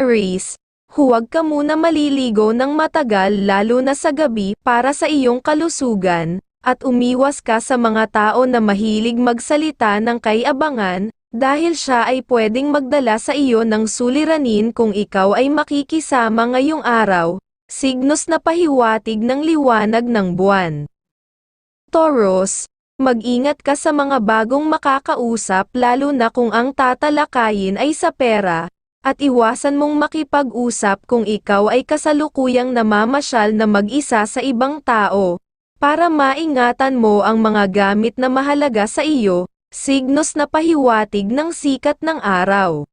Aries, huwag ka muna maliligo ng matagal lalo na sa gabi para sa iyong kalusugan, at umiwas ka sa mga tao na mahilig magsalita ng kay-abangan, dahil siya ay pwedeng magdala sa iyo ng suliranin kung ikaw ay makikisama ngayong araw, signos na pahiwatig ng liwanag ng buwan. Taurus, mag-ingat ka sa mga bagong makakausap lalo na kung ang tatalakayin ay sa pera, at iwasan mong makipag-usap kung ikaw ay kasalukuyang namamasyal na mag-isa sa ibang tao, para maingatan mo ang mga gamit na mahalaga sa iyo, signos na pahiwatig ng sikat ng araw.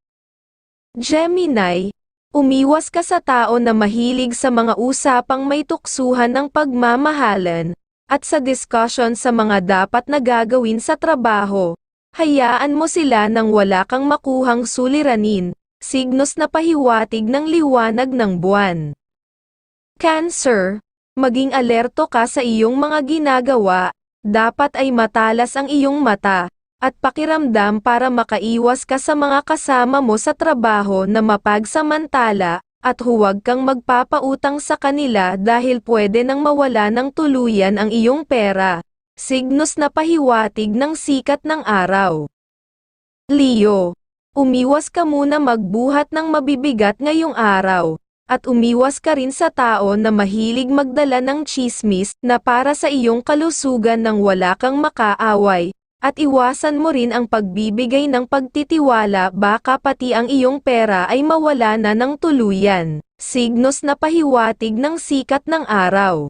Gemini, umiwas ka sa tao na mahilig sa mga usapang may tuksuhan ng pagmamahalan, at sa discussion sa mga dapat na gagawin sa trabaho. Hayaan mo sila nang wala kang makuhang suliranin, signos na pahiwatig ng liwanag ng buwan. Cancer, maging alerto ka sa iyong mga ginagawa, dapat ay matalas ang iyong mata, at pakiramdam para makaiwas ka sa mga kasama mo sa trabaho na mapagsamantala, at huwag kang magpapautang sa kanila dahil pwede nang mawala ng tuluyan ang iyong pera. Signos na pahiwatig ng sikat ng araw. Leo, umiwas ka muna magbuhat ng mabibigat ngayong araw, at umiwas ka rin sa tao na mahilig magdala ng chismis na para sa iyong kalusugan nang wala kang makaaway, at iwasan mo rin ang pagbibigay ng pagtitiwala baka pati ang iyong pera ay mawala na ng tuluyan, signos na pahiwatig ng sikat ng araw.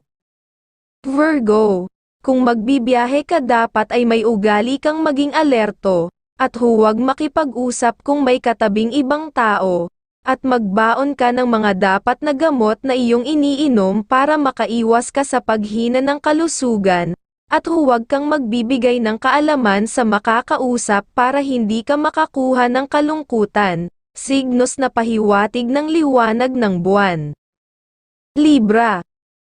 Virgo, kung magbibiyahe ka dapat ay may ugali kang maging alerto, at huwag makipag-usap kung may katabing ibang tao, at magbaon ka ng mga dapat na gamot na iyong iniinom para makaiwas ka sa paghina ng kalusugan, at huwag kang magbibigay ng kaalaman sa makakausap para hindi ka makakuha ng kalungkutan, signos na pahiwatig ng liwanag ng buwan. Libra,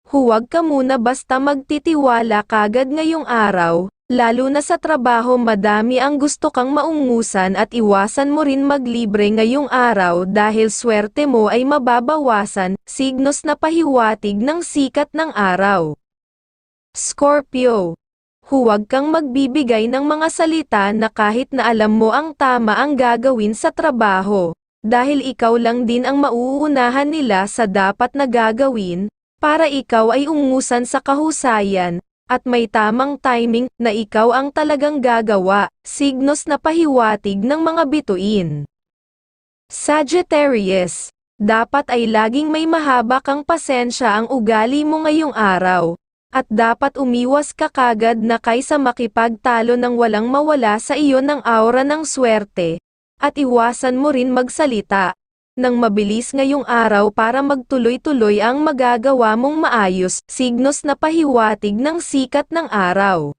huwag ka muna basta magtitiwala kagad ngayong araw, lalo na sa trabaho madami ang gusto kang maungusan at iwasan mo rin maglibre ngayong araw dahil swerte mo ay mababawasan, signos na pahiwatig ng sikat ng araw. Scorpio. Huwag kang magbibigay ng mga salita na kahit na alam mo ang tama ang gagawin sa trabaho, dahil ikaw lang din ang mauunahan nila sa dapat na gagawin, para ikaw ay ungusan sa kahusayan, at may tamang timing na ikaw ang talagang gagawa, signos na pahiwatig ng mga bituin. Sagittarius, dapat ay laging may mahaba kang pasensya ang ugali mo ngayong araw, at dapat umiwas ka kagad na kaysa makipagtalo ng walang mawala sa iyo ng aura ng swerte, at iwasan mo rin magsalita, ng mabilis ngayong araw para magtuloy-tuloy ang magagawa mong maayos, signos na pahiwatig ng sikat ng araw.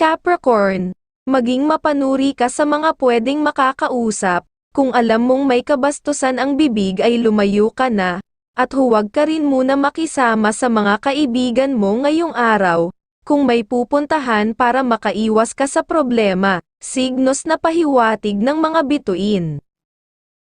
Capricorn, maging mapanuri ka sa mga pwedeng makakausap, kung alam mong may kabastusan ang bibig ay lumayo ka na, at huwag ka rin muna makisama sa mga kaibigan mo ngayong araw, kung may pupuntahan para makaiwas ka sa problema, signos na pahiwatig ng mga bituin.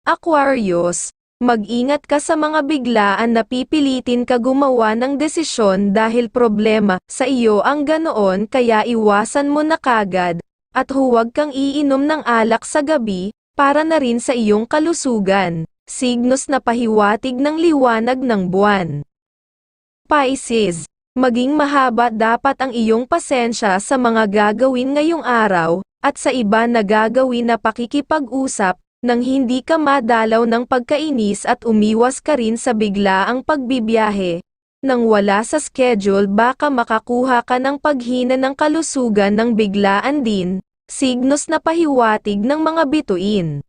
Aquarius, mag-ingat ka sa mga biglaan na pipilitin ka gumawa ng desisyon dahil problema sa iyo ang ganoon kaya iwasan mo na kagad, at huwag kang iinom ng alak sa gabi, para na rin sa iyong kalusugan signos na pahiwatig ng liwanag ng buwan. Pisces, maging mahaba dapat ang iyong pasensya sa mga gagawin ngayong araw, at sa iba na gagawin na pakikipag-usap, nang hindi ka madalaw ng pagkainis at umiwas ka rin sa biglaang pagbibiyahe. Nang wala sa schedule baka makakuha ka ng paghina ng kalusugan ng biglaan din, signos na pahiwatig ng mga bituin.